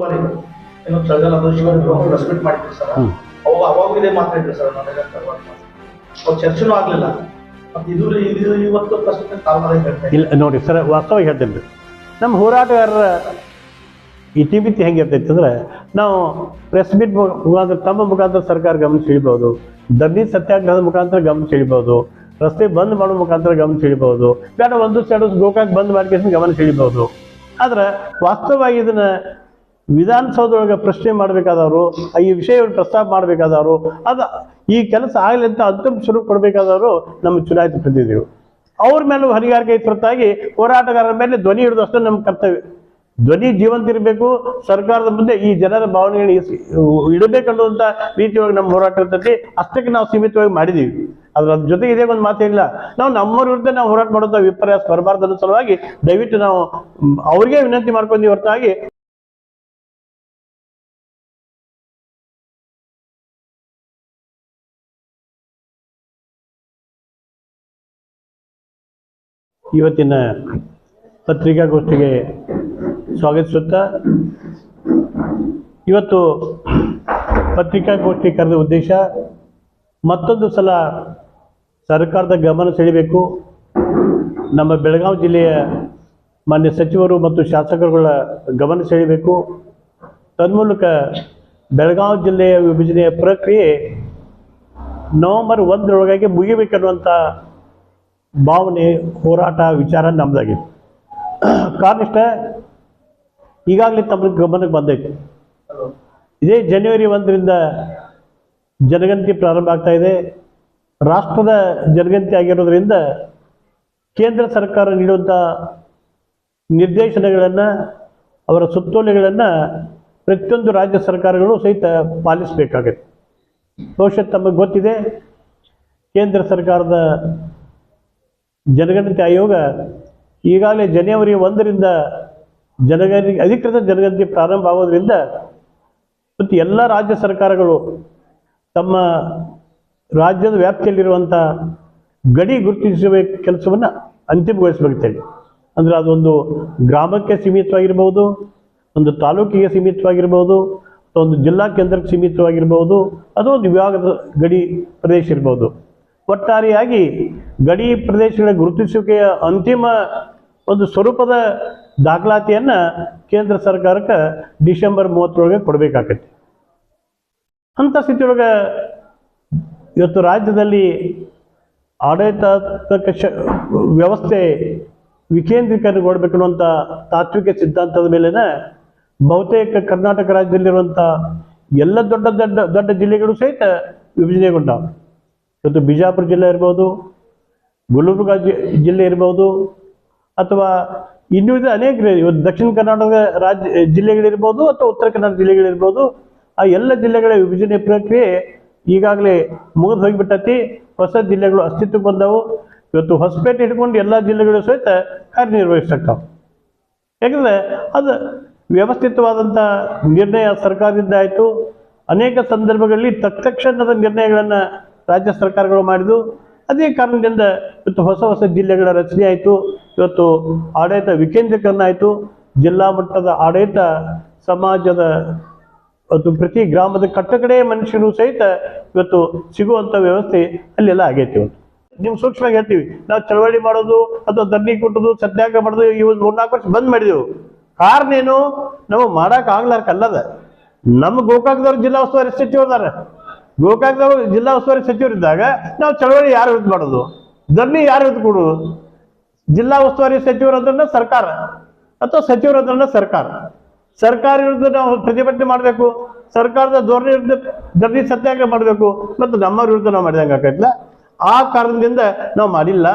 ಬಾರಿ ಏನು ಚಳಿಗಾಲ ಅದು ಶಿವನ ರೆಸ್ಪೆಕ್ಟ್ ಮಾಡಿದ್ವಿ ಸರ್. ಅವಾಗ ಅವಾಗ ಇದೇ ಮಾತಾಡಿದ್ರು ಸರ್ ನನಗೆ ಅವಾಗ ಚರ್ಚೆನೂ ಆಗ್ಲಿಲ್ಲ. ಮತ್ತೆ ಇದು ಇದು ಇವತ್ತು ಪ್ರಶ್ನೆ ತಾಳ್ಮದೆ ಹೇಳ್ತಾ ಇದ್ದೀನಿ. ಇಲ್ಲ ನೋಡಿ ಸರ್ ವಾಸ್ತವ ಹೇಳ್ತೇನೆ. ರೀ ನಮ್ಮ ಹೋರಾಟಗಾರರ ಇತಿಮಿತಿ ಹೆಂಗಿರ್ತೈತಿ ಅಂದ್ರೆ ನಾವು ಪ್ರೆಸ್ ಮೀಟ್ ಮುಖಾಂತರ ತಮ್ಮ ಮುಖಾಂತರ ಸರ್ಕಾರ ಗಮನ ಸೆಳಿಬಹುದು. ಧರಣಿ ಸತ್ಯಾಗ್ರಹದ ಮುಖಾಂತರ ಗಮನ ಸೆಳಿಬಹುದು. ರಸ್ತೆ ಬಂದ್ ಮಾಡೋ ಮುಖಾಂತರ ಗಮನ ಸೆಳಿಬಹುದು. ಬೇಡ ಒಂದು ಸೈಡ್ ಗೋಕಾಕ್ ಬಂದ್ ಮಾಡ್ಕೊಂಡು ಗಮನ ಸೆಳಿಬಹುದು. ಆದ್ರೆ ವಾಸ್ತವವಾಗಿ ಇದನ್ನ ವಿಧಾನಸೌಧದೊಳಗೆ ಪ್ರಶ್ನೆ ಮಾಡಬೇಕಾದವರು ಈ ವಿಷಯವನ್ನು ಪ್ರಸ್ತಾಪ ಮಾಡಬೇಕಾದವರು, ಅದು ಈ ಕೆಲಸ ಆಗಲಿ ಅಂತ ಅಂತಿಮ ಶುರು ಕೊಡಬೇಕಾದವರು ನಮ್ಮ ಚುನಾಯಿತ ಪ್ರತಿನಿಧಿಗಳು. ಅವ್ರ ಮೇಲೂ ಹೊಣೆಗಾರಿಕೆ ಹೊರತಾಗಿ ಹೋರಾಟಗಾರರ ಮೇಲೆ ಧ್ವನಿ ಹಿಡಿದಷ್ಟು ನಮ್ಮ ಕರ್ತವ್ಯ. ಧ್ವನಿ ಜೀವಂತ ಇರಬೇಕು, ಸರ್ಕಾರದ ಮುಂದೆ ಈ ಜನರ ಭಾವನೆಗಳು ಇಡಬೇಕನ್ನುವಂಥ ರೀತಿಯೊಳಗೆ ನಮ್ಮ ಹೋರಾಟ ಇರ್ತೈತಿ ಅಷ್ಟಕ್ಕೆ ನಾವು ಸೀಮಿತವಾಗಿ ಮಾಡಿದೀವಿ. ಅದ್ರ ಜೊತೆಗೆ ಇದೇ ಒಂದು ಮಾತೇನಿಲ್ಲ, ನಾವು ನಮ್ಮವ್ರ ವಿರುದ್ಧ ನಾವು ಹೋರಾಟ ಮಾಡುವಂಥ ವಿಪರ್ಯಾಸ ಬರಬಾರ್ದು ಸಲುವಾಗಿ ದಯವಿಟ್ಟು ನಾವು ಅವ್ರಿಗೆ ವಿನಂತಿ ಮಾಡ್ಕೊಂಡಿ ಹೊರತಾಗಿ ಇವತ್ತಿನ ಪತ್ರಿಕಾಗೋಷ್ಠಿಗೆ ಸ್ವಾಗತಿಸುತ್ತಾ, ಇವತ್ತು ಪತ್ರಿಕಾಗೋಷ್ಠಿ ಕರೆದ ಉದ್ದೇಶ ಮತ್ತೊಂದು ಸಲ ಸರ್ಕಾರದ ಗಮನ ಸೆಳೆಯಬೇಕು. ನಮ್ಮ ಬೆಳಗಾವಿ ಜಿಲ್ಲೆಯ ಮಾನ್ಯ ಸಚಿವರು ಮತ್ತು ಶಾಸಕರುಗಳ ಗಮನ ಸೆಳೆಯಬೇಕು. ತನ್ಮೂಲಕ ಬೆಳಗಾವಿ ಜಿಲ್ಲೆಯ ವಿಭಜನೆಯ ಪ್ರಕ್ರಿಯೆ ನವೆಂಬರ್ ಒಂದರೊಳಗಾಗಿ ಮುಗಿಬೇಕನ್ನುವಂಥ ಭಾವನೆ, ಹೋರಾಟ, ವಿಚಾರ ನಮ್ಮದಾಗಿತ್ತು ಕಾರಣ ಇಷ್ಟ ಈಗಾಗಲೇ ತಮ್ಮ ಗಮನಕ್ಕೆ ಬಂದೈತೆ. ಇದೇ ಜನವರಿ ಒಂದರಿಂದ ಜನಗಣತಿ ಪ್ರಾರಂಭ ಆಗ್ತಾ ಇದೆ. ರಾಷ್ಟ್ರದ ಜನಗಣತಿ ಆಗಿರೋದ್ರಿಂದ ಕೇಂದ್ರ ಸರ್ಕಾರ ನೀಡುವಂಥ ನಿರ್ದೇಶನಗಳನ್ನು, ಅವರ ಸುತ್ತೋಲೆಗಳನ್ನು ಪ್ರತಿಯೊಂದು ರಾಜ್ಯ ಸರ್ಕಾರಗಳು ಸಹಿತ ಪಾಲಿಸಬೇಕಾಗತ್ತೆ. ಬಹುಶಃ ತಮಗೆ ಗೊತ್ತಿದೆ. ಕೇಂದ್ರ ಸರ್ಕಾರದ ಜನಗಣತಿ ಆಯೋಗ ಈಗಾಗಲೇ ಜನವರಿ ಒಂದರಿಂದ ಜನಗಣತಿ ಅಧಿಕೃತ ಜನಗಣತಿ ಪ್ರಾರಂಭ ಆಗೋದ್ರಿಂದ ಮತ್ತು ಎಲ್ಲ ರಾಜ್ಯ ಸರ್ಕಾರಗಳು ತಮ್ಮ ರಾಜ್ಯದ ವ್ಯಾಪ್ತಿಯಲ್ಲಿರುವಂಥ ಗಡಿ ಗುರುತಿಸುವ ಕೆಲಸವನ್ನು ಅಂತಿಮಗೊಳಿಸಬೇಕಾಗ್ತದೆ ಅಂದರೆ ಅದೊಂದು ಗ್ರಾಮಕ್ಕೆ ಸೀಮಿತವಾಗಿರ್ಬೋದು, ಒಂದು ತಾಲೂಕಿಗೆ ಸೀಮಿತವಾಗಿರ್ಬೋದು ಒಂದು ಜಿಲ್ಲಾ ಕೇಂದ್ರಕ್ಕೆ ಸೀಮಿತವಾಗಿರ್ಬೋದು ಅಥವಾ ಒಂದು ವಿಭಾಗದ ಗಡಿ ಪ್ರದೇಶ ಇರ್ಬೋದು. ಒಟ್ಟಾರೆಯಾಗಿ ಗಡಿ ಪ್ರದೇಶಗಳ ಗುರುತಿಸುವಿಕೆಯ ಅಂತಿಮ ಒಂದು ಸ್ವರೂಪದ ದಾಖಲಾತಿಯನ್ನು ಕೇಂದ್ರ ಸರ್ಕಾರಕ್ಕೆ ಡಿಸೆಂಬರ್ ಮೂವತ್ತರೊಳಗೆ ಕೊಡಬೇಕಾಗತ್ತೆ. ಅಂಥ ಸ್ಥಿತಿಯೊಳಗೆ ಇವತ್ತು ರಾಜ್ಯದಲ್ಲಿ ಆಡಳಿತಾತ್ಮಕ ಶ, ವ್ಯವಸ್ಥೆ ವಿಕೇಂದ್ರೀಕರಣಗೊಳ್ಬೇಕು ಅನ್ನುವಂಥ ತಾತ್ವಿಕ ಸಿದ್ಧಾಂತದ ಮೇಲಿನ ಬಹುತೇಕ ಕರ್ನಾಟಕ ರಾಜ್ಯದಲ್ಲಿರುವಂಥ ಎಲ್ಲ ದೊಡ್ಡ ದೊಡ್ಡ ದೊಡ್ಡ ಜಿಲ್ಲೆಗಳು ಸಹಿತ ವಿಭಜನೆಗೊಂಡವು. ಇವತ್ತು ಬಿಜಾಪುರ ಜಿಲ್ಲೆ ಇರ್ಬೋದು, ಗುಲ್ಬರ್ಗ ಜಿಲ್ಲೆ ಇರ್ಬೋದು, ಅಥವಾ ಇನ್ನೂ ಅನೇಕ. ಇವತ್ತು ದಕ್ಷಿಣ ಕರ್ನಾಟಕದ ರಾಜ್ಯ, ಜಿಲ್ಲೆಗಳಿರ್ಬೋದು ಅಥವಾ ಉತ್ತರ ಕನ್ನಡ ಜಿಲ್ಲೆಗಳಿರ್ಬೋದು, ಆ ಎಲ್ಲ ಜಿಲ್ಲೆಗಳ ವಿಭಜನೆ ಪ್ರಕ್ರಿಯೆ ಈಗಾಗಲೇ ಮುಗಿದು ಹೋಗಿಬಿಟ್ಟತಿ. ಹೊಸ ಜಿಲ್ಲೆಗಳು ಅಸ್ತಿತ್ವಕ್ಕೆ ಬಂದವು. ಇವತ್ತು ಹೊಸಪೇಟೆ ಇಟ್ಕೊಂಡು ಎಲ್ಲ ಜಿಲ್ಲೆಗಳು ಸಹಿತ ಕಾರ್ಯನಿರ್ವಹಿಸ್ತಕ್ಕವು. ಯಾಕಂದರೆ ಅದು ವ್ಯವಸ್ಥಿತವಾದಂಥ ನಿರ್ಣಯ ಸರ್ಕಾರದಿಂದ ಆಯಿತು. ಅನೇಕ ಸಂದರ್ಭಗಳಲ್ಲಿ ತತ್ಕ್ಷಣದ ನಿರ್ಣಯಗಳನ್ನು ರಾಜ್ಯ ಸರ್ಕಾರಗಳು ಮಾಡಿದ್ದು, ಅದೇ ಕಾರಣದಿಂದ ಇವತ್ತು ಹೊಸ ಹೊಸ ಜಿಲ್ಲೆಗಳ ರಚನೆ ಆಯಿತು. ಇವತ್ತು ಆಡಳಿತ ವಿಕೇಂದ್ರೀಕರಣ ಆಯಿತು. ಜಿಲ್ಲಾ ಮಟ್ಟದ ಆಡಳಿತ ಸಮಾಜದ ಮತ್ತು ಪ್ರತಿ ಗ್ರಾಮದ ಕಟ್ಟಕಡೆ ಮನುಷ್ಯರು ಸಹಿತ ಇವತ್ತು ಸಿಗುವಂಥ ವ್ಯವಸ್ಥೆ ಅಲ್ಲೆಲ್ಲ ಆಗೈತಿ ಇವತ್ತು. ನೀವು ಸೂಕ್ಷ್ಮವಾಗಿ ಹೇಳ್ತೀವಿ, ನಾವು ಚಳವಳಿ ಮಾಡೋದು, ಅಥವಾ ಧರಣಿ ಕೊಟ್ಟದು ಸತ್ಯಾಗ್ರಹ ಮಾಡೋದು ಇವು ಮೂರು ನಾಲ್ಕು ವರ್ಷ ಬಂದ್ ಮಾಡಿದೆವು. ಕಾರಣ ಏನು? ನಾವು ಮಾಡಕ್ ಆಗ್ಲಾರ್ಕಲ್ಲದ. ನಮ್ಮ ಗೋಕಾಕದವ್ರು ಜಿಲ್ಲಾ ಉಸ್ತುವಾರಿ ಅದಾರ ಗೋಕಾಕದವರು ಜಿಲ್ಲಾ ಉಸ್ತುವಾರಿ ಸಚಿವರಿದ್ದಾಗ ನಾವು ಚಳವಳಿ ಯಾರು ವಿರುದ್ಧ ಮಾಡೋದು? ಧರ್ಮಿ ಯಾರು ವಿರುದ್ಧ ಕೊಡೋದು? ಜಿಲ್ಲಾ ಉಸ್ತುವಾರಿ ಸಚಿವರ ಅದನ್ನ ಸರ್ಕಾರ ಅಥವಾ ಸಚಿವರು ಅದನ್ನ ಸರ್ಕಾರ? ಸರ್ಕಾರ ವಿರುದ್ಧ ನಾವು ಪ್ರತಿಭಟನೆ ಮಾಡಬೇಕು. ಸರ್ಕಾರದ ಧೋರಣೆ ವಿರುದ್ಧ ಧರ್ಮಿ ಸತ್ಯಾಗ್ರಹ ಮಾಡಬೇಕು. ಮತ್ತು ನಮ್ಮ ವಿರುದ್ಧ ನಾವು ಮಾಡಿದಂಗೆ ಆಕೈತಿಲ್ಲ ಆ ಕಾರಣದಿಂದ ನಾವು ಮಾಡಿಲ್ಲ.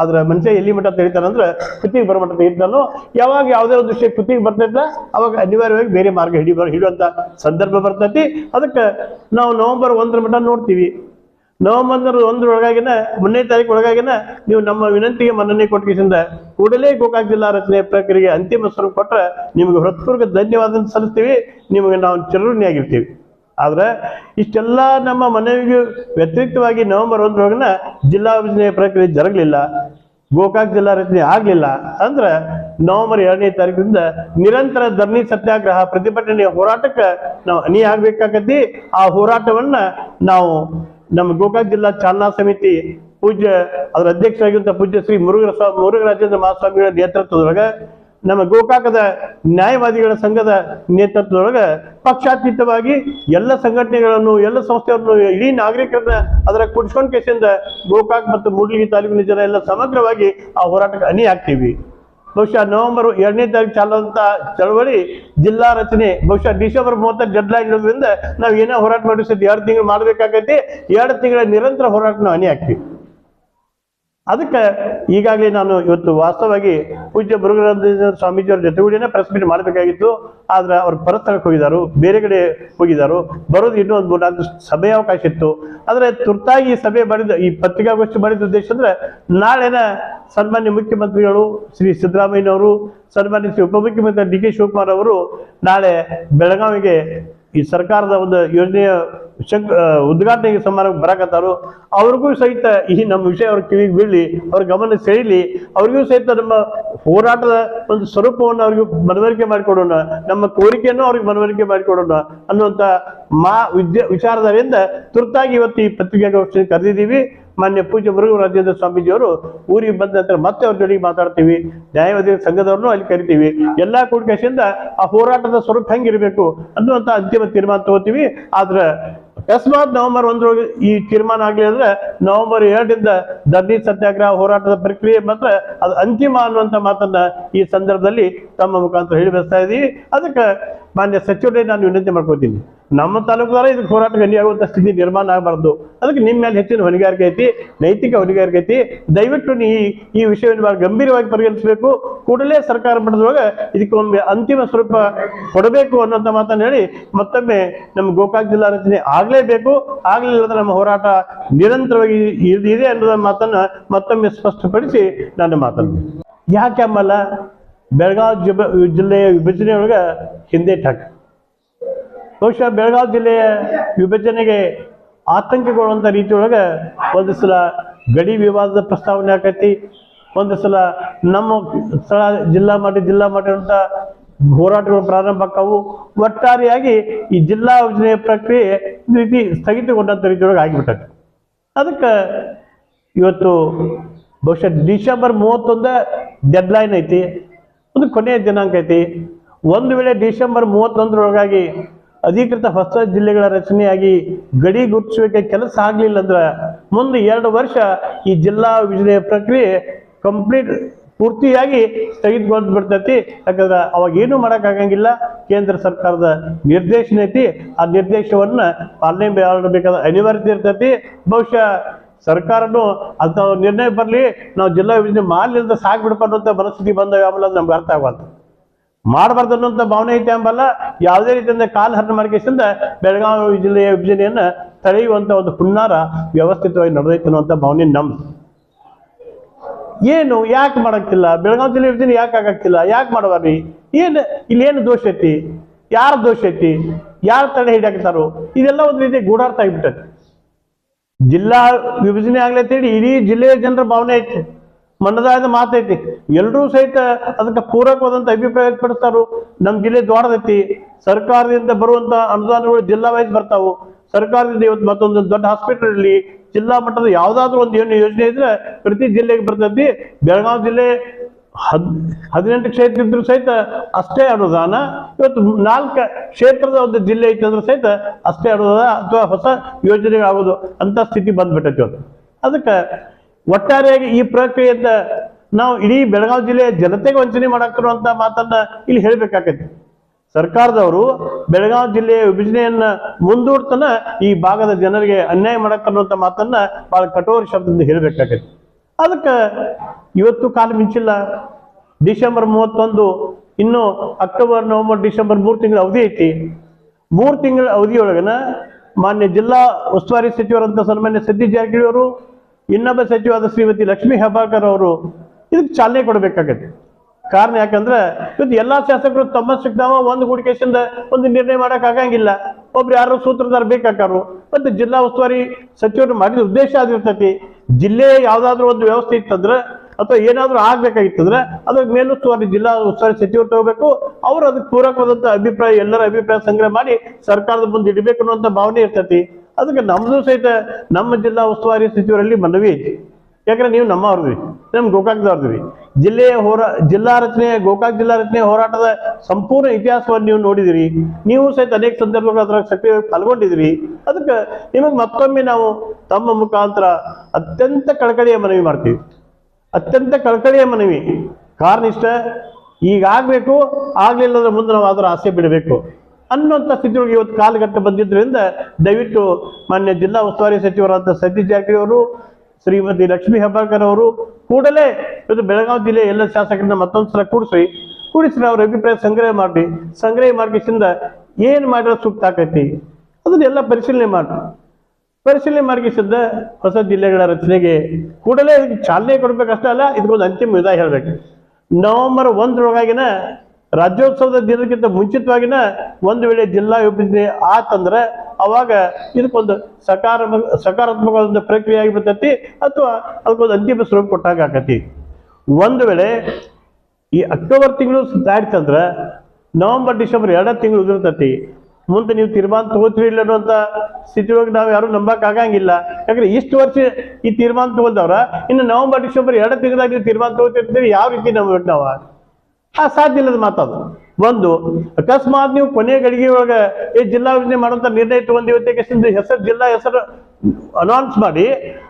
ಆದ್ರೆ ಮನುಷ್ಯ ಎಲ್ಲಿ ಮಟ್ಟ ತೆಗಿತಾನಂದ್ರೆ ಕೃತಿಗೆ ಬರೋ ಮಟ್ಟ ತೆಗಿತಾನೋ, ಯಾವಾಗ ಯಾವುದೇ ಒಂದು ವಿಷಯ ಕೃತಿಗೆ ಬರ್ತೈತೆ ಅವಾಗ ಅನಿವಾರ್ಯವಾಗಿ ಬೇರೆ ಮಾರ್ಗ ಹಿಡಿ ಹಿಡಿಯುವಂಥ ಸಂದರ್ಭ ಬರ್ತೈತಿ. ಅದಕ್ಕೆ ನಾವು ನವೆಂಬರ್ ಒಂದರ ಮಟ್ಟ ನೋಡ್ತೀವಿ. ನವೆಂಬರ್ ಒಂದರೊಳಗಾಗಿನ ಮೂರನೇ ತಾರೀಕು ಒಳಗಾಗಿನ, ನೀವು ನಮ್ಮ ವಿನಂತಿಗೆ ಮನ್ನಣೆ ಕೊಟ್ಟಿಸಿಂದ ಕೂಡಲೇ ಗೋಕಾಕ್ ಜಿಲ್ಲಾ ರಚನೆ ಪ್ರಕ್ರಿಯೆಗೆ ಅಂತಿಮ ಸ್ವರೂಪ ಕೊಟ್ಟರೆ ನಿಮಗೆ ಹೃತ್ಪೂರ್ವಕ ಧನ್ಯವಾದ ಸಲ್ಲಿಸ್ತೀವಿ. ನಿಮಗೆ ನಾವು ಚಿರಋಣಿಯಾಗಿರ್ತೀವಿ. ಆದ್ರೆ ಇಷ್ಟೆಲ್ಲ ನಮ್ಮ ಮನವಿಗೆ ವ್ಯತಿರಿಕ್ತವಾಗಿ ನವೆಂಬರ್ ಒಂದರೊಳಗಿನ ಜಿಲ್ಲಾ ವಿಭಜನೆ ಪ್ರಕ್ರಿಯೆ ಜರಗಲಿಲ್ಲ. ಗೋಕಾಕ್ ಜಿಲ್ಲಾ ರಚನೆ ಆಗಲಿಲ್ಲ. ಅಂದ್ರೆ ನವೆಂಬರ್ ಎರಡನೇ ತಾರೀಕಿನಿಂದ ನಿರಂತರ ಧರಣಿ ಸತ್ಯಾಗ್ರಹ ಪ್ರತಿಭಟನೆ ಹೋರಾಟಕ್ಕೆ ನಾವು ಅನಿ ಆಗ್ಬೇಕಾಗತ್ತಿ. ಆ ಹೋರಾಟವನ್ನ ನಾವು ನಮ್ಮ ಗೋಕಾಕ್ ಜಿಲ್ಲಾ ಚಾಲನಾ ಸಮಿತಿ ಪೂಜ್ಯ, ಅದರ ಅಧ್ಯಕ್ಷರಾಗಿರುವಂತಹ ಪೂಜ್ಯ ಶ್ರೀ ಮುರುಘರ ಮುರುಘರಾಜೇಂದ್ರ ಮಹಾಸ್ವಾಮಿಗಳ ನೇತೃತ್ವದೊಳಗ ನಮ್ಮ ಗೋಕಾಕದ ನ್ಯಾಯವಾದಿಗಳ ಸಂಘದ ನೇತೃತ್ವದೊಳಗ ಪಕ್ಷಾತೀತವಾಗಿ ಎಲ್ಲ ಸಂಘಟನೆಗಳನ್ನು, ಎಲ್ಲ ಸಂಸ್ಥೆಗಳನ್ನು, ಇಡೀ ನಾಗರಿಕರನ್ನ ಅದರ ಕುಡ್ಸ್ಕೊಂಡ್ ಕೇಸಿಂದ ಗೋಕಾಕ್ ಮತ್ತು ಮೂಡ್ಲಿಗಿ ತಾಲೂಕಿನ ಜನ ಎಲ್ಲ ಸಮಗ್ರವಾಗಿ ಆ ಹೋರಾಟಕ್ಕೆ ಅಣಿ ಹಾಕ್ತೀವಿ. ಬಹುಶಃ ನವೆಂಬರ್ ಎರಡನೇ ತಾರೀಕು ಚಾಲಂತ ಚಳವಳಿ ಜಿಲ್ಲಾ ರಚನೆ, ಬಹುಶಃ ಡಿಸೆಂಬರ್ ಮೂವತ್ತರ ಡೆಡ್ಲೈನ್ ಇರೋದ್ರಿಂದ ನಾವು ಏನೋ ಹೋರಾಟ ಮಾಡಿಸಿದ್ದು ಎರಡು ತಿಂಗಳು ಮಾಡ್ಬೇಕಾಗೈತಿ ಎರಡು ತಿಂಗಳ ನಿರಂತರ ಹೋರಾಟ ನಾವು ಅಣಿ ಆಗ್ತೀವಿ ಅದಕ್ಕೆ ಈಗಾಗಲೇ ನಾನು ಇವತ್ತು ವಾಸ್ತವವಾಗಿ ಪೂಜ್ಯ ಮುರುಘರಾಜೇಂದ್ರ ಸ್ವಾಮೀಜಿಯವರ ಜೊತೆಗೂಡಿನೇ ಪ್ರೆಸ್ ಮೀಟ್ ಮಾಡಬೇಕಾಗಿತ್ತು. ಆದ್ರೆ ಅವ್ರು ಪರಸ್ಥಳಕ್ಕೆ ಹೋಗಿದ್ದಾರೆ ಬೇರೆ ಕಡೆ ಹೋಗಿದ್ದಾರೆ ಬರೋದು ಇನ್ನೂ ಒಂದು ಮೂರ್ನಾಲ್ಕು ಸಭೆ ಅವಕಾಶ ಇತ್ತು. ಆದರೆ ತುರ್ತಾಗಿ ಈ ಸಭೆ ಬರೆದ ಈ ಪತ್ರಿಕಾಗೋಷ್ಠಿ ಮಾಡಿದ ಉದ್ದೇಶ ಅಂದ್ರೆ ನಾಳೆನ ಸನ್ಮಾನ್ಯ ಮುಖ್ಯಮಂತ್ರಿಗಳು ಶ್ರೀ ಸಿದ್ದರಾಮಯ್ಯನವರು, ಸನ್ಮಾನ್ಯ ಶ್ರೀ ಉಪಮುಖ್ಯಮಂತ್ರಿ ಡಿ ಕೆ ಶಿವಕುಮಾರ್ ಅವರು ನಾಳೆ ಬೆಳಗಾವಿಗೆ ಈ ಸರ್ಕಾರದ ಒಂದು ಯೋಜನೆಯ ಶಂಕ್ ಉದ್ಘಾಟನೆ ಉದ್ಘಾಟನೆಗೆ ಸಮಾರಂಭ ಬರಕತ್ತಾರೋ. ಅವ್ರಿಗೂ ಸಹಿತ ಈ ನಮ್ಮ ವಿಷಯ ಅವ್ರ ಕಿವಿಗೆ ಬೀಳಲಿ, ಅವ್ರ ಗಮನ ಸೆಳೀಲಿ, ಅವ್ರಿಗೂ ಸಹಿತ ನಮ್ಮ ಹೋರಾಟದ ಒಂದು ಸ್ವರೂಪವನ್ನು ಅವ್ರಿಗೆ ಮನವರಿಕೆ ಮಾಡಿಕೊಡೋಣ, ನಮ್ಮ ಕೋರಿಕೆಯನ್ನು ಅವ್ರಿಗೆ ಮನವರಿಕೆ ಮಾಡಿಕೊಡೋಣ ಅನ್ನುವಂಥ ಮಾ ವಿದ್ಯಾ, ವಿಚಾರದಿಂದ ತುರ್ತಾಗಿ ಇವತ್ತು ಈ ಪತ್ರಿಕಾಗೋಷ್ಠಿ ಕರೆದಿದ್ದೀವಿ. ಮಾನ್ಯ ಪೂಜೆ ಮುರುಘ ರಾಜೇಂದ್ರ ಸ್ವಾಮೀಜಿಯವರು ಊರಿಗೆ ಬಂದ ನಂತರ ಮತ್ತೆ ಅವ್ರ ಜೊತೆಗೆ ಮಾತಾಡ್ತೀವಿ. ನ್ಯಾಯವಾದಿ ಸಂಘದವ್ರನ್ನು ಅಲ್ಲಿ ಕರಿತೀವಿ. ಎಲ್ಲ ಕೂಡಿಕೆಯಿಂದ ಆ ಹೋರಾಟದ ಸ್ವರೂಪ ಹೆಂಗಿರ್ಬೇಕು ಅನ್ನುವಂತ ಅಂತಿಮ ತೀರ್ಮಾನ ತಗೋತೀವಿ. ಆದ್ರೆ ಅಕಸ್ಮಾತ್ ನವೆಂಬರ್ ಒಂದರೊಳಗೆ ಈ ತೀರ್ಮಾನ ಆಗ್ಲಿ ಅಂದ್ರೆ ನವೆಂಬರ್ ಎರಡರಿಂದ ಧರಣಿ ಸತ್ಯಾಗ್ರಹ ಹೋರಾಟದ ಪ್ರಕ್ರಿಯೆ ಮಾತ್ರ ಅದು ಅಂತಿಮ ಅನ್ನುವಂತ ಮಾತನ್ನ ಈ ಸಂದರ್ಭದಲ್ಲಿ ತಮ್ಮ ಮುಖಾಂತರ ಹೇಳಿ ಬರ್ತಾ ಇದೀವಿ ಅದಕ್ಕೆ ಮಾನ್ಯ ಸಚಿವರೇ ನಾನು ವಿನಂತಿ ಮಾಡ್ಕೋತೀನಿ ನಮ್ಮ ತಾಲೂಕುದಾರ ಇದಕ್ಕೆ ಹೋರಾಟ ಗಣಿಯಾಗುವಂಥ ಸ್ಥಿತಿ ನಿರ್ಮಾಣ ಆಗಬಾರ್ದು. ಅದಕ್ಕೆ ನಿಮ್ಮ ಮೇಲೆ ಹೆಚ್ಚಿನ ಹೊಣೆಗಾರಿಕೆ ಐತಿ, ನೈತಿಕ ಹೊಣೆಗಾರಿಕೆ ಐತಿ. ದಯವಿಟ್ಟು ನೀ ಈ ವಿಷಯವನ್ನು ಬಹಳ ಗಂಭೀರವಾಗಿ ಪರಿಗಣಿಸಬೇಕು. ಕೂಡಲೇ ಸರ್ಕಾರ ಮಟ್ಟದೊಳಗೆ ಇದಕ್ಕೊಮ್ಮೆ ಅಂತಿಮ ಸ್ವರೂಪ ಕೊಡಬೇಕು ಅನ್ನೋಂಥ ಮಾತನ್ನು ಹೇಳಿ ಮತ್ತೊಮ್ಮೆ ನಮ್ಮ ಗೋಕಾಕ್ ಜಿಲ್ಲಾ ರಚನೆ ಆಗ್ಲೇಬೇಕು ಆಗ್ಲಿಲ್ಲ ಅಂದ್ರೆ ನಮ್ಮ ಹೋರಾಟ ನಿರಂತರವಾಗಿ ಇದ್- ಇದೆ ಅನ್ನೋದ ಮಾತನ್ನ ಮತ್ತೊಮ್ಮೆ ಸ್ಪಷ್ಟಪಡಿಸಿ ನನ್ನ ಮಾತನ್ನು. ಯಾಕೆ ಅಮ್ಮಲ್ಲ ಬೆಳಗಾವಿ ಜಿಲ್ಲೆಯ ಹಿಂದೆ ಠಾಕ್. ಬಹುಶಃ ಬೆಳಗಾವಿ ಜಿಲ್ಲೆಯ ವಿಭಜನೆಗೆ ಆತಂಕಗೊಳ್ಳುವಂಥ ರೀತಿಯೊಳಗ ಒಂದು ಸಲ ಗಡಿ ವಿವಾದದ ಪ್ರಸ್ತಾವನೆ ಆಕೈತಿ. ಒಂದು ಸಲ ನಮ್ಮ ಸ್ಥಳ, ಜಿಲ್ಲಾ ಮಟ್ಟ ಜಿಲ್ಲಾ ಮಟ್ಟ ಹೋರಾಟಗಳು ಪ್ರಾರಂಭ ಆಕ್ಕವು ಒಟ್ಟಾರೆಯಾಗಿ ಈ ಜಿಲ್ಲಾ ಯೋಜನೆ ಪ್ರಕ್ರಿಯೆ ರೀತಿ ಸ್ಥಗಿತಗೊಂಡಂಥ ರೀತಿಯೊಳಗೆ ಆಗಿಬಿಟ್ಟದೆ ಅದಕ್ಕೆ ಇವತ್ತು ಬಹುಶಃ ಡಿಸೆಂಬರ್ ಮೂವತ್ತೊಂದ ಡೆಡ್ಲೈನ್ ಐತಿ, ಒಂದು ಕೊನೆಯ ದಿನಾಂಕ ಐತಿ. ಒಂದು ವೇಳೆ ಡಿಸೆಂಬರ್ ಮೂವತ್ತೊಂದರೊಳಗಾಗಿ ಅಧಿಕೃತ ಹೊಸ ಜಿಲ್ಲೆಗಳ ರಚನೆಯಾಗಿ ಗಡಿ ಗುರುತಿಸುವಿಕೆ ಕೆಲಸ ಆಗಲಿಲ್ಲ ಅಂದ್ರೆ ಮುಂದೆ ಎರಡು ವರ್ಷ ಈ ಜಿಲ್ಲಾ ವಿಭಜನೆಯ ಪ್ರಕ್ರಿಯೆ ಕಂಪ್ಲೀಟ್ ಪೂರ್ತಿಯಾಗಿ ತೆಗೆದುಕೊಂಡು ಬಿಡ್ತೈತಿ ಯಾಕಂದ್ರೆ ಅವಾಗ ಏನು ಮಾಡೋಕ್ಕಾಗಂಗಿಲ್ಲ. ಕೇಂದ್ರ ಸರ್ಕಾರದ ನಿರ್ದೇಶನ ಐತಿ. ಆ ನಿರ್ದೇಶವನ್ನ ಪಾಲನೆ ಮಾಡಬೇಕಾದ ಅನಿವಾರ್ಯತೆ ಇರ್ತೈತಿ. ಬಹುಶಃ ಸರ್ಕಾರನು ಅಂತ ನಿರ್ಣಯ ಬರಲಿ, ನಾವು ಜಿಲ್ಲಾ ವಿಭಜನೆ ಮಾಡಲಿಲ್ಲದ ಸಾಕ್ಬಿಡಪ್ಪ ಅನ್ನೋಂಥ ಮನಸ್ಥಿತಿ ಬಂದಾಗ ಆಮೇಲೆ ನಮ್ಗೆ ಅರ್ಥ ಆಗಲ್ಲ ಮಾಡಬಾರ್ದು ಅನ್ನೋಂಥ ಭಾವನೆ ಐತೆ ಅಂಬಲ್ಲ. ಯಾವುದೇ ರೀತಿಯಿಂದ ಕಾಲ್ ಹರಣ ಬೆಳಗಾವಿ ಜಿಲ್ಲೆಯ ವಿಭಜನೆಯನ್ನು ತಡೆಯುವಂಥ ಒಂದು ಹುನ್ನಾರ ವ್ಯವಸ್ಥಿತವಾಗಿ ನಡೆದೈತೆ ಅನ್ನುವಂಥ ಭಾವನೆ ನಮ್ದು. ಏನು, ಯಾಕೆ ಮಾಡಕ್ಕಿಲ್ಲ? ಬೆಳಗಾವಿ ಜಿಲ್ಲೆ ವಿಭಜನೆ ಯಾಕೆ ಆಗಕ್ಕಿಲ್ಲ? ಯಾಕೆ ಮಾಡವಾರಿ? ಏನು ಇಲ್ಲಿ ಏನು ದೋಷ ಐತಿ? ಯಾರ ದೋಷ ಐತಿ? ಯಾರು ತಡೆ ಹಿಡಿಯಾಕತ್ತಾರೋ? ಇದೆಲ್ಲ ಒಂದು ರೀತಿ ಗೂಢಾರ್ಥ ಆಗಿಬಿಟ್ಟೈತಿ. ಜಿಲ್ಲಾ ವಿಭಜನೆ ಆಗ್ಲತ್ತೇಳಿ ಇಡೀ ಜಿಲ್ಲೆಯ ಜನರ ಭಾವನೆ ಐತಿ. ಮನದಾಯದ ಮಾತೈತಿ ಎಲ್ಲರೂ ಸಹಿತ ಅದಕ್ಕೆ ಪೂರಕವಾದಂತ ಅಭಿಪ್ರಾಯ ವ್ಯಕ್ತಪಡಿಸ್ತಾರು? ನಮ್ಮ ಜಿಲ್ಲೆ ದೊಡ್ಡದೈತಿ. ಸರ್ಕಾರದಿಂದ ಬರುವಂತ ಅನುದಾನಗಳು ಜಿಲ್ಲಾ ವೈಸ್ ಬರ್ತಾವು. ಸರ್ಕಾರದಿಂದ ಇವತ್ತು ಮತ್ತೊಂದು ದೊಡ್ಡ ಹಾಸ್ಪಿಟಲ್ ಇರಲಿ ಜಿಲ್ಲಾ ಮಟ್ಟದ ಯಾವ್ದಾದ್ರು ಒಂದು ಏನು ಯೋಜನೆ ಇದ್ರೆ ಪ್ರತಿ ಜಿಲ್ಲೆಗೆ ಬರ್ತೈತಿ. ಬೆಳಗಾವಿ ಜಿಲ್ಲೆ ಹದ್, ಹದಿನೆಂಟು ಕ್ಷೇತ್ರ ಇದ್ರು ಸಹಿತ ಅಷ್ಟೇ ಅನುದಾನ. ಇವತ್ತು ನಾಲ್ಕು ಕ್ಷೇತ್ರದ ಒಂದು ಜಿಲ್ಲೆ ಇತ್ತಂದ್ರೆ ಸಹಿತ ಅಷ್ಟೇ ಅನುದಾನ ಅಥವಾ ಹೊಸ ಯೋಜನೆಗಳಾಗೋದು ಅಂತ ಸ್ಥಿತಿ ಬಂದ್ಬಿಟ್ಟೈತಿ ಇವತ್ತು. ಅದಕ್ಕೆ ಒಟ್ಟಾರೆಯಾಗಿ ಈ ಪ್ರಕ್ರಿಯೆಯಿಂದ ನಾವು ಇಡೀ ಬೆಳಗಾವಿ ಜಿಲ್ಲೆಯ ಜನತೆಗೆ ವಂಚನೆ ಮಾಡಾಕ್ತಿರುವಂತ ಮಾತನ್ನ ಇಲ್ಲಿ ಹೇಳ್ಬೇಕಾಗೈತಿ. ಸರ್ಕಾರದವರು ಬೆಳಗಾವಿ ಜಿಲ್ಲೆಯ ವಿಭಜನೆಯನ್ನ ಮುಂದೂಡ್ತನ ಈ ಭಾಗದ ಜನರಿಗೆ ಅನ್ಯಾಯ ಮಾಡಕ್ಕನ್ನುವಂಥ ಮಾತನ್ನ ಬಹಳ ಕಠೋರ ಶಬ್ದದಿಂದ ಹೇಳಬೇಕಾಗತ್ತೆ. ಅದಕ್ಕೆ ಇವತ್ತು ಕಾಲ ಮಿಂಚಿಲ್ಲ. ಡಿಸೆಂಬರ್ ಮೂವತ್ತೊಂದು, ಇನ್ನು ಅಕ್ಟೋಬರ್, ನವೆಂಬರ್, ಡಿಸೆಂಬರ್ ಮೂರು ತಿಂಗಳ ಅವಧಿ ಐತಿ. ಮೂರು ತಿಂಗಳ ಅವಧಿಯೊಳಗನ ಮಾನ್ಯ ಜಿಲ್ಲಾ ಉಸ್ತುವಾರಿ ಸಚಿವರಂತ ಸನ್ಮಾನ್ಯ ಸತೀಶ್ ಜಾರಕಿಹೊಳಿ ಅವರು, ಇನ್ನೊಬ್ಬ ಸಚಿವಾದ ಶ್ರೀಮತಿ ಲಕ್ಷ್ಮೀ ಹೆಬ್ಬಾಳ್ಕರ್ ಅವರು ಇದಕ್ಕೆ ಚಾಲನೆ ಕೊಡಬೇಕಾಗತ್ತೆ. ಕಾರಣ ಯಾಕಂದ್ರೆ ಇವತ್ತು ಎಲ್ಲಾ ಶಾಸಕರು ತಮ್ಮ ಸಿಗ್ತಾವ ಒಂದು ಹೂಡಿಕೆಸಿಂದ ಒಂದು ನಿರ್ಣಯ ಮಾಡಕ್ ಆಗಂಗಿಲ್ಲ. ಒಬ್ರು ಯಾರು ಸೂತ್ರಧಾರ ಬೇಕಾಕಾರು. ಮತ್ತೆ ಜಿಲ್ಲಾ ಉಸ್ತುವಾರಿ ಸಚಿವರು ಮಾಡಿದ ಉದ್ದೇಶ ಆಗಿರ್ತೈತಿ ಜಿಲ್ಲೆ ಯಾವ್ದಾದ್ರು ಒಂದು ವ್ಯವಸ್ಥೆ ಇತ್ತಂದ್ರೆ ಅಥವಾ ಏನಾದರೂ ಆಗ್ಬೇಕಾಗಿತ್ತಂದ್ರೆ ಅದ್ರ ಮೇಲುಸ್ತುವಾರಿ ಜಿಲ್ಲಾ ಉಸ್ತುವಾರಿ ಸಚಿವರು ತಗೋಬೇಕು. ಅವ್ರು ಅದಕ್ಕೆ ಪೂರಕವಾದಂತ ಅಭಿಪ್ರಾಯ, ಎಲ್ಲರ ಅಭಿಪ್ರಾಯ ಸಂಗ್ರಹ ಮಾಡಿ ಸರ್ಕಾರದ ಮುಂದೆ ಇಡಬೇಕು ಅನ್ನುವಂಥ ಭಾವನೆ ಇರ್ತೈತಿ. ಅದಕ್ಕೆ ನಮ್ದು ಸಹಿತ ನಮ್ಮ ಜಿಲ್ಲಾ ಉಸ್ತುವಾರಿ ಸಚಿವರಲ್ಲಿ ಮನವಿ ಐತಿ. ಯಾಕಂದ್ರೆ ನೀವು ನಮ್ಮವ್ರದ್ವಿ ನಮ್ ಗೋಕಾಕ್ದವ್ರದ್ವಿ. ಜಿಲ್ಲೆಯ ಹೋರಾ, ಜಿಲ್ಲಾ ರಚನೆ, ಗೋಕಾಕ್ ಜಿಲ್ಲಾ ರಚನೆ ಹೋರಾಟದ ಸಂಪೂರ್ಣ ಇತಿಹಾಸವನ್ನು ನೀವು ನೋಡಿದಿರಿ. ನೀವು ಸಹಿತ ಅನೇಕ ಸಂದರ್ಭಗಳು ಅದರ ಸಕ್ರಿಯವಾಗಿ ಪಾಲ್ಗೊಂಡಿದ್ರಿ. ಅದಕ್ಕೆ ನಿಮಗೆ ಮತ್ತೊಮ್ಮೆ ನಾವು ತಮ್ಮ ಮುಖಾಂತರ ಅತ್ಯಂತ ಕಳಕಳಿಯ ಮನವಿ ಮಾಡ್ತೀವಿ. ಅತ್ಯಂತ ಕಳಕಳಿಯ ಮನವಿ. ಕಾರಣ ಇಷ್ಟ ಈಗ ಆಗಬೇಕು, ಆಗಲಿಲ್ಲ ಅಂದ್ರೆ ಮುಂದೆ ನಾವು ಅದರ ಆಸೆ ಬಿಡಬೇಕು ಅನ್ನುವಂಥ ಸ್ಥಿತಿಯೊಳಗೆ ಇವತ್ತು ಕಾಲಘಟ್ಟ ಬಂದಿದ್ದರಿಂದ ದಯವಿಟ್ಟು ಮಾನ್ಯ ಜಿಲ್ಲಾ ಉಸ್ತುವಾರಿ ಸಚಿವರಾದ ಸತೀಶ್ ಜಾರಕಿಹೊಳಿ ಅವರು ಶ್ರೀಮತಿ ಲಕ್ಷ್ಮಿ ಹೆಬ್ಬಾಳ್ಕರ್ ಅವರು ಕೂಡಲೇ ಇವತ್ತು ಬೆಳಗಾವಿ ಜಿಲ್ಲೆ ಎಲ್ಲ ಶಾಸಕರನ್ನ ಮತ್ತೊಂದು ಸಲ ಕೂಡಿಸಿ ಕೂಡಿಸಿ ಅವ್ರ ಅಭಿಪ್ರಾಯ ಸಂಗ್ರಹ ಮಾಡಿ ಸಂಗ್ರಹ ಮಾಡಿಸಿಂದ ಏನು ಮಾಡಿದ್ರೆ ಸೂಕ್ತ ಆಕೈತಿ? ಅದನ್ನೆಲ್ಲ ಪರಿಶೀಲನೆ ಮಾಡಿ ಪರಿಶೀಲನೆ ಮಾಡಿಸಿದ್ದ ಹೊಸ ಜಿಲ್ಲೆಗಳ ರಚನೆಗೆ ಕೂಡಲೇ ಇದಕ್ಕೆ ಚಾಲನೆ ಕೊಡ್ಬೇಕಷ್ಟೇ ಅಲ್ಲ, ಇದಕ್ಕೊಂದು ಅಂತಿಮ ವಿಧ ಹೇಳ್ಬೇಕು. ನವೆಂಬರ್ ಒಂದರೊಳಗಾಗಿನ ರಾಜ್ಯೋತ್ಸವದ ದಿನಕ್ಕಿಂತ ಮುಂಚಿತವಾಗಿನ ಒಂದು ವೇಳೆ ಜಿಲ್ಲಾ ವಿಭಜನೆ ಆತಂದ್ರೆ ಅವಾಗ ಇದಕ್ಕೊಂದು ಸಕಾರಾತ್ಮಕ ಸಕಾರಾತ್ಮಕವಾದ ಪ್ರಕ್ರಿಯೆ ಆಗಿಬಿಡ್ತೈತಿ ಅಥವಾ ಅದಕ್ಕೊಂದು ಅಂತಿಮ ಸ್ವರೂಪ ಕೊಟ್ಟಾಗ ಆಕತಿ. ಒಂದು ವೇಳೆ ಈ ಅಕ್ಟೋಬರ್ ತಿಂಗಳು ದಾಟಿತಂದ್ರೆ ನವೆಂಬರ್, ಡಿಸೆಂಬರ್ ಎರಡೇ ತಿಂಗಳು ಉದುರ್ತತಿ. ಮುಂದೆ ನೀವು ತೀರ್ಮಾನ ತಗೋತೀರಿ ಇಲ್ಲ ಅನ್ನೋಂಥ ಸ್ಥಿತಿ ಒಳಗೆ ನಾವು ಯಾರು ಆಗಂಗಿಲ್ಲ. ಯಾಕಂದ್ರೆ ಇಷ್ಟು ವರ್ಷ ಈ ತೀರ್ಮಾನ ತಗೊಂಡವ್ರ ಇನ್ನು ನವೆಂಬರ್, ಡಿಸೆಂಬರ್ ಎರಡು ತಿಂಗಳಾಗ ನೀವು ತೀರ್ಮಾನ ತಗೋತಿರ್ತೀರಿ, ಯಾವ ರೀತಿ ನಂಬಬೇಕು ನಾವು? ಆ ಸಾಧ್ಯ ಇಲ್ಲದ ಮಾತದು ಒಂದು, ಅಕಸ್ಮಾತ್ ನೀವು ಕೊನೆ ಗಳಿಗೆ ಒಳಗೆ ಈ ಜಿಲ್ಲಾ ಯೋಜನೆ ಮಾಡುವಂತ ನಿರ್ಣಯ ತಗೊಂಡು ಇವತ್ತಿಗೆ ಹೆಸರು, ಜಿಲ್ಲಾ ಹೆಸರು ಅನೌನ್ಸ್ ಮಾಡಿ,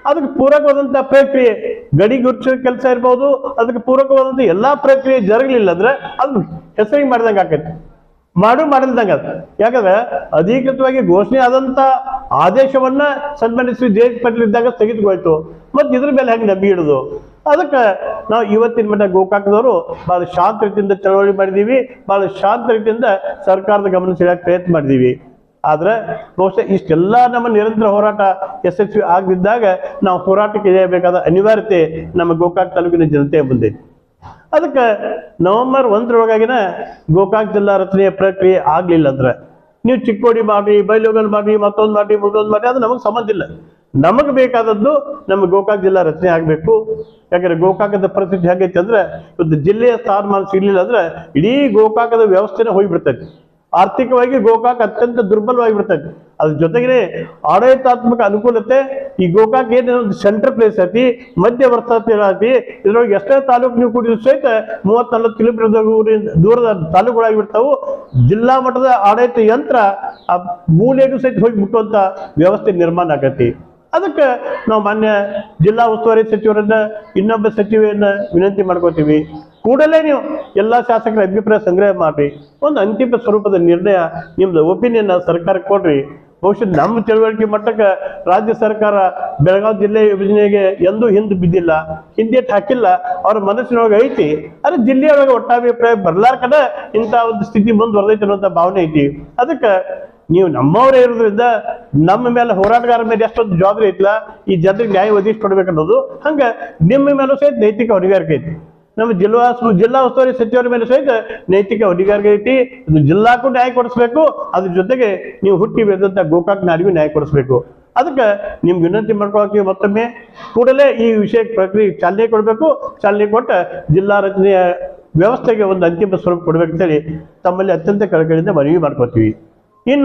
ಅದಕ್ಕೆ ಪೂರಕವಾದಂತ ಪ್ರಕ್ರಿಯೆ, ಗಡಿ ಗುರುತಿಸೋ ಕೆಲಸ ಇರ್ಬೋದು, ಅದಕ್ಕೆ ಪೂರಕವಾದಂತ ಎಲ್ಲಾ ಪ್ರಕ್ರಿಯೆ ಜರಗಲಿಲ್ಲ ಅಂದ್ರೆ ಅದು ಹೆಸರಿಗೆ ಮಾಡಿದಂಗೆ ಆಕೈತಿ. ಮಾಡು ಮಾಡಿದಂಗ ಯಾಕಂದ್ರೆ ಅಧಿಕೃತವಾಗಿ ಘೋಷಣೆ ಆದಂತ ಆದೇಶವನ್ನ ಸನ್ಮಾನಿಸಿ ಪಟ್ಟಲಿದ್ದಾಗ ತೆಗೆದುಕೊಳ್ತು ಇದ್ದಾಗ ಮತ್ತೆ ಇದ್ರ ಮೇಲೆ ಹೆಂಗೆ ನಂಬಿ ಇಡುದು? ಅದಕ್ಕೆ ನಾವು ಇವತ್ತಿನ ಮಟ್ಟ ಗೋಕಾಕದವರು ಬಹಳ ಶಾಂತ ರೀತಿಯಿಂದ ಚಳವಳಿ ಮಾಡಿದೀವಿ ಬಹಳ ಶಾಂತ ರೀತಿಯಿಂದ ಸರ್ಕಾರದ ಗಮನ ಸೆಳೆಯಕ್ಕೆ ಪ್ರಯತ್ನ ಮಾಡಿದೀವಿ ಆದರೆ ಬಹುಶಃ ಇಷ್ಟೆಲ್ಲ ನಮ್ಮ ನಿರಂತರ ಹೋರಾಟ ಯಶಸ್ವಿ ಆಗದಿದ್ದಾಗ ನಾವು ಹೋರಾಟಕ್ಕೆ ಇಳಿಯಬೇಕಾದ ಅನಿವಾರ್ಯತೆ ನಮ್ಮ ಗೋಕಾಕ್ ತಾಲೂಕಿನ ಜನತೆ ಮುಂದೆ ಇದೆ. ಅದಕ್ಕೆ ನವೆಂಬರ್ ಒಂದರೊಳಗಾಗಿನ ಗೋಕಾಕ್ ಜಿಲ್ಲಾ ರಚನೆಯ ಪ್ರಕ್ರಿಯೆ ಆಗಲಿಲ್ಲ ಅಂದ್ರೆ, ನೀವು ಚಿಕ್ಕೋಡಿ ಮಾಡಿ ಬೈಲೋಗಲ್ ಮಾಡಿ ಮತ್ತೊಂದು ಮಾಡಿ ಮುಂದೊಂದು ಮಾಡಿ ಅದು ನಮಗೆ ಸಂಬಂಧ ಇಲ್ಲ ನಮಗೆ ಬೇಕಾದದ್ದು ನಮ್ಮ ಗೋಕಾಕ್ ಜಿಲ್ಲಾ ರಚನೆ ಆಗಬೇಕು. ಯಾಕಂದ್ರೆ ಗೋಕಾಕದ ಪರಿಸ್ಥಿತಿ ಹೇಗೈತೆ ಅಂದ್ರೆ, ಇವತ್ತು ಜಿಲ್ಲೆಯ ಸ್ಥಾನಮಾನ ಸಿಗ್ಲಿಲ್ಲ ಅಂದ್ರೆ, ಇಡೀ ಗೋಕಾಕದ ವ್ಯವಸ್ಥೆನೇ ಹೋಗಿಬಿಡ್ತೈತಿ. ಆರ್ಥಿಕವಾಗಿ ಗೋಕಾಕ್ ಅತ್ಯಂತ ದುರ್ಬಲವಾಗಿ ಬಿಡ್ತೈತಿ ಅದ್ರ ಜೊತೆಗೆ ಆಡಳಿತಾತ್ಮಕ ಅನುಕೂಲತೆ, ಈ ಗೋಕಾಕ್ ಏನು ಸೆಂಟರ್ ಪ್ಲೇಸ್ ಐತಿ ಮಧ್ಯವರ್ತಿ ಇದ್ರೊಳಗೆ ಎಷ್ಟೇ ತಾಲೂಕು ನೀವು ಕೂಡಿದ್ರು ಸಹಿತ ಮೂವತ್ ನಲ್ವತ್ತು ಕಿಲೋಮೀಟರ್ ದೂರದ ತಾಲೂಕುಗಳಾಗಿ ಬಿಡ್ತಾವು ಜಿಲ್ಲಾ ಮಟ್ಟದ ಆಡಳಿತ ಯಂತ್ರ ಆ ಮೂಲೆಗೂ ಸಹಿತ ಹೋಗಿ ಮುಟ್ಟುವಂತ ವ್ಯವಸ್ಥೆ ನಿರ್ಮಾಣ ಆಗತಿ. ಅದಕ್ಕೆ ನಾವು ಮಾನ್ಯ ಜಿಲ್ಲಾ ಉಸ್ತುವಾರಿ ಸಚಿವರನ್ನ ಇನ್ನೊಬ್ಬ ಸಚಿವೆಯನ್ನ ವಿನಂತಿ ಮಾಡ್ಕೋತೀವಿ. ಕೂಡಲೇ ನೀವು ಎಲ್ಲಾ ಶಾಸಕರ ಅಭಿಪ್ರಾಯ ಸಂಗ್ರಹ ಮಾಡ್ರಿ ಒಂದು ಅಂತಿಮ ಸ್ವರೂಪದ ನಿರ್ಣಯ ನಿಮ್ದು ಒಪಿನಿಯನ್ ಸರ್ಕಾರಕ್ಕೆ ಕೊಡ್ರಿ. ಬಹುಶಃ ನಮ್ಮ ತಿಳುವಳಿಕೆ ಮಟ್ಟಕ್ಕೆ ರಾಜ್ಯ ಸರ್ಕಾರ ಬೆಳಗಾವಿ ಜಿಲ್ಲೆ ವಿಭಜನೆಗೆ ಎಂದೂ ಹಿಂದೆ ಬಿದ್ದಿಲ್ಲ ಹಿಂದೇಟ್ ಹಾಕಿಲ್ಲ, ಅವ್ರ ಮನಸ್ಸಿನೊಳಗೆ ಐತಿ. ಆದ್ರೆ ಜಿಲ್ಲೆಯೊಳಗೆ ಒಟ್ಟಾಭಿಪ್ರಾಯ ಬರ್ಲಾರ್ಕನ ಇಂಥ ಒಂದು ಸ್ಥಿತಿ ಮುಂದುವರೆದೈತೆ ಅನ್ನುವಂಥ ಭಾವನೆ ಐತಿ. ಅದಕ್ಕೆ ನೀವು ನಮ್ಮವರೇ ಇರೋದ್ರಿಂದ ನಮ್ಮ ಮೇಲೆ ಹೋರಾಟಗಾರ ಮೇಲೆ ಎಷ್ಟೊಂದು ಜವಾಬ್ದಾರಿ ಐತಿಲ್ಲ, ಈ ಜನರಿಗೆ ನ್ಯಾಯ ಒದಗಿಸ್ಕೊಡ್ಬೇಕನ್ನೋದು ಹಂಗ ನಿಮ್ಮ ಮೇಲೂ ಸಹಿತ ನೈತಿಕ ಹೊಣೆಗಾರಿಕೆ ಐತಿ. ನಮ್ಮ ಜಿಲ್ಲಾ ಜಿಲ್ಲಾ ಉಸ್ತುವಾರಿ ಸಚಿವರ ಮೇಲೆ ಸಹಿತ ನೈತಿಕ ಹೊಣೆಗಾರಿಕೆ ಐತಿ. ಇದು ಜಿಲ್ಲಾಕ್ಕೂ ನ್ಯಾಯ ಕೊಡಿಸ್ಬೇಕು, ಅದ್ರ ಜೊತೆಗೆ ನೀವು ಹುಟ್ಟಿ ಬೆಳೆದಂತ ಗೋಕಾಕ್ ನಾಡಿಗೂ ನ್ಯಾಯ ಕೊಡಿಸ್ಬೇಕು. ಅದಕ್ಕೆ ನಿಮ್ ವಿನಂತಿ ಮಾಡ್ಕೊಳಕ್ಕೆ ಮತ್ತೊಮ್ಮೆ ಕೂಡಲೇ ಈ ವಿಷಯ ಪ್ರಕ್ರಿಯೆ ಚಾಲನೆ ಕೊಡಬೇಕು. ಚಾಲನೆ ಕೊಟ್ಟ ಜಿಲ್ಲಾ ರಚನೆಯ ವ್ಯವಸ್ಥೆಗೆ ಒಂದು ಅಂತಿಮ ಸ್ವರೂಪ ಕೊಡ್ಬೇಕಂತೇಳಿ ತಮ್ಮಲ್ಲಿ ಅತ್ಯಂತ ಕಳಕಳಿಯಿಂದ ಮನವಿ ಮಾಡ್ಕೊತೀವಿ ಇನ್ನು